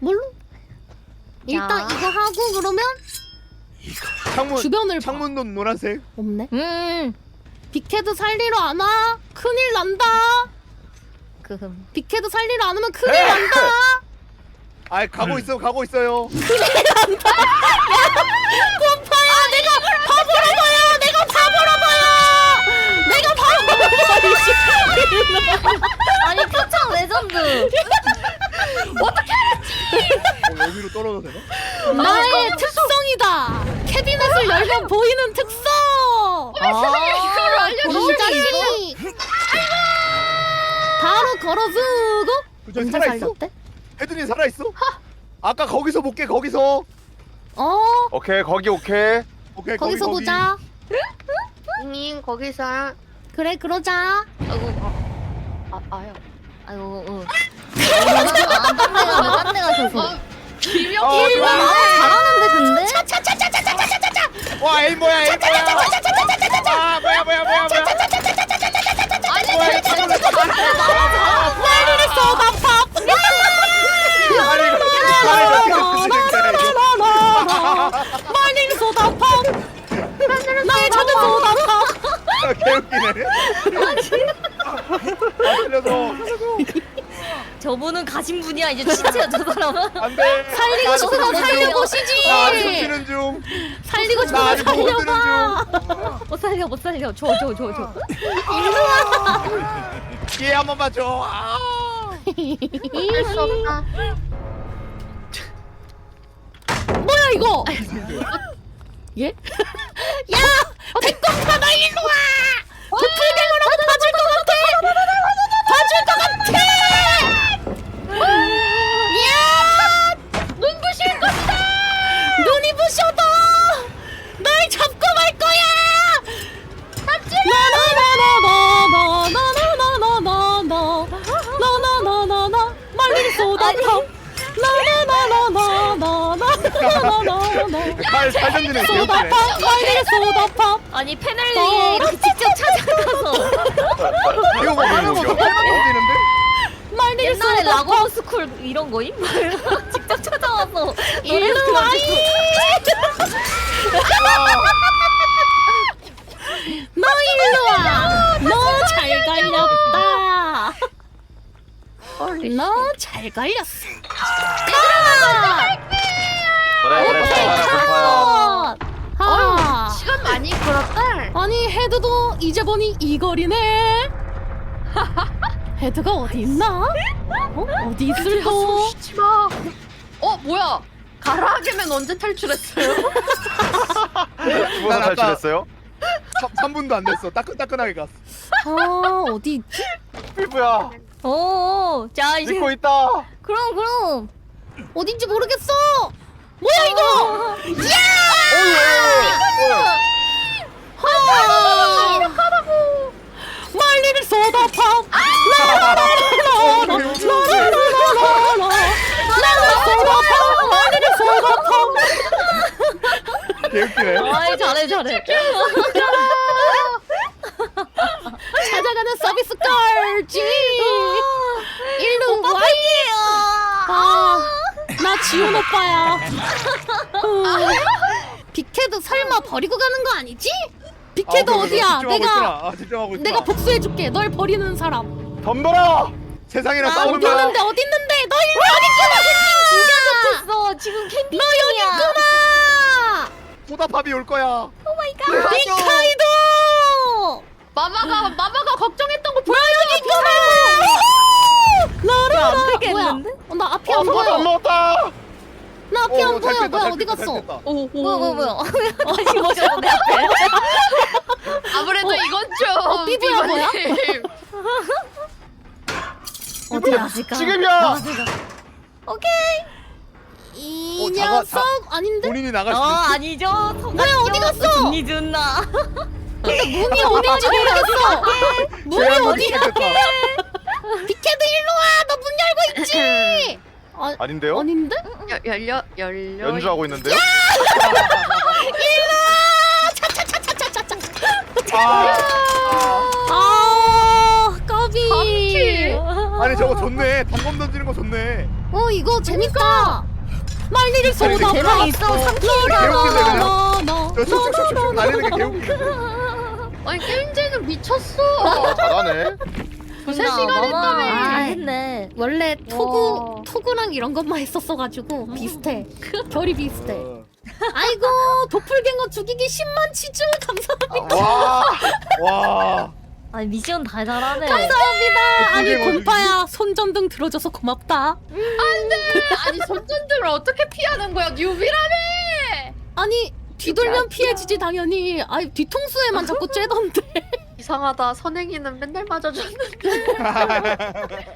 뭘로? 일단 자. 이거 하고 그러면 창문 주변을 봐. 창문도 노란색. 없네. 음. 빅헤드 살리러 안 와? 큰일 난다. 그 빅헤드 살리러 안 오면 큰일 난다. 아 가고 있어 가고 있어요. 곰파야 내가 바보로 보여. 내가 바보로 보여. 내가 바보로 보여. 아니 표창 레전드. 어, 여기로 떨어도 되나? 나의 특성이다. 캐비넷을 열면 보이는 특성. 아, 동작이 바로 걸어주고 저기 언제 살아 있어. 살렸대? 헤드니 살아 있어? 아까 거기서 볼게 거기서. 어 오케이 거기 오케이 오케이 거기서 거기, 보자. 님 거기서 그래 그러자. 아이고 어. 아 아야. 아이고 어. 안딴 데가 딴데 가셔서. 어, 아, 잘하는 데 근데? 거기. 와 에임 뭐야 에임 뭐야. 아 뭐야 뭐야 뭐야 뭐야. 개웃기네. 아 살려줘. 저분은 가신 분이야 이제 진짜야 저 사람은. 안돼. 살리고 싶으면 살려보시지. 나 아직 숨쉬는 중. 살리고 나 싶으면 아직 못 살려봐. 못 살려 못 살려 줘줘줘 줘. 중. 기회 한 번만 줘. 아. 할 수 없다. 뭐야 이거? 예? 야! 백곰파 나 일로 와! 도플갱어로 말리는 쏟아져 나나나나나나나나나나나 살 살던지는 개웃기네. 소다팝 말리는 소다팝 아니 패널리에 이렇게 직접 찾아가서 이거 뭐 이거 뭐 살던지는데? 말리는 옛날에 소다팝 라고 스쿨 이런 거임? 직접 찾아와서 일로 와이 너 일로 와너 잘 갈렸다 너 잘 갈렸어 그래 그래 잘 가라 아, 시간 많이 걸었다. 아니 헤드도 이제 보니 이 거리네 헤드가 어디 있나? 어? 어디 있을까? 치마. 어 뭐야? 가라하게면 언제 탈출했어요? 난 아까- 탈출했어요? 3, 분도안 됐어. 따끈따끈하게 갔어. 아 어디 있지? 피부야. 오, 자 이제 믿고 있다. 그럼 그럼. 어딘지 모르겠어. 뭐야 이거? 하라고. 말리를 쏟아팝 라라라라라. 라라라라라. 쏟아팝 말리를 쏟아팝 개웃기네. 아이 잘해 잘해. 찾아가는 서비스 걸지 일로 와이에요. 아 나 지훈 오빠야. 빅헤드 설마 버리고 가는 거 아니지? 빅헤드 아, 오케이, 오케이. 어디야? 집중하고 내가 있구나. 아, 집중하고 있구나. 내가 복수해줄게. 널 버리는 사람. 덤벼라! 세상이랑 나 싸우는 거야. 어디있는데 어딨는데? 너 일로 어딨구나 진짜 좋겠어. 지금 캠핑 너 여기 있구나. 소다팝이 올 거야. 미카이도 마마가 마마가 걱정했던 거너 여기 있구나 안 되겠는데? 뭐야 어, 나 앞이 어안 소다 안 보여 먹었다 나 앞이 안 오, 잘 보여 됐다, 뭐야 잘 어디 됐다, 잘 갔어 됐다. 오, 뭐야 뭐야 뭐야. 다시 모셔 내 앞에. 아무래도 이건 좀 어, 삐부야, 뭐야? 어디 갔을까 지금이야 오케이. 이 어, 녀석 아닌데? 본인이 나갈 어 수도 있어. 아니죠. 뭐야, 어디 갔어? 언니 준나. 근데 문이 어딘지 모르겠어 문이 어디야. 빅헤드 일로 와 너 문 열고 있지 아, 아닌데요? 아닌데? 여- 열려 열려 연주하고 있는데요? 아, 아 까비. 아니 저거 좋네. 덩검 던지는 거 좋네. 어 이거 재밌다. 말리를 쏘다 재미 봐. 있어, 개웃기네, 그냥. 너 너너너 저 슉슉슉슉 날리는 게 개웃기네. 아니 게임제는 미쳤어. 잘하네. 두세 시간 했다며. 아, 했네. 원래 투구 와. 투구랑 이런 것만 했었어가지고 비슷해. 결이 비슷해. 어. 아이고 도플갱어 죽이기 10만 치즈 감사합니다. 와. 와. 아니 미션 다 잘하네. 감사합니다. 아니 도플갱어 곰파야 손전등 들어줘서 고맙다. 아니 손전등을 어떻게 피하는 거야? 뉴비라며. 아니 뒤돌면 피해지지 당연히. 아이 뒤통수에만 자꾸 쬐던데. 이상하다. 선행이는 맨날 맞아줬는데.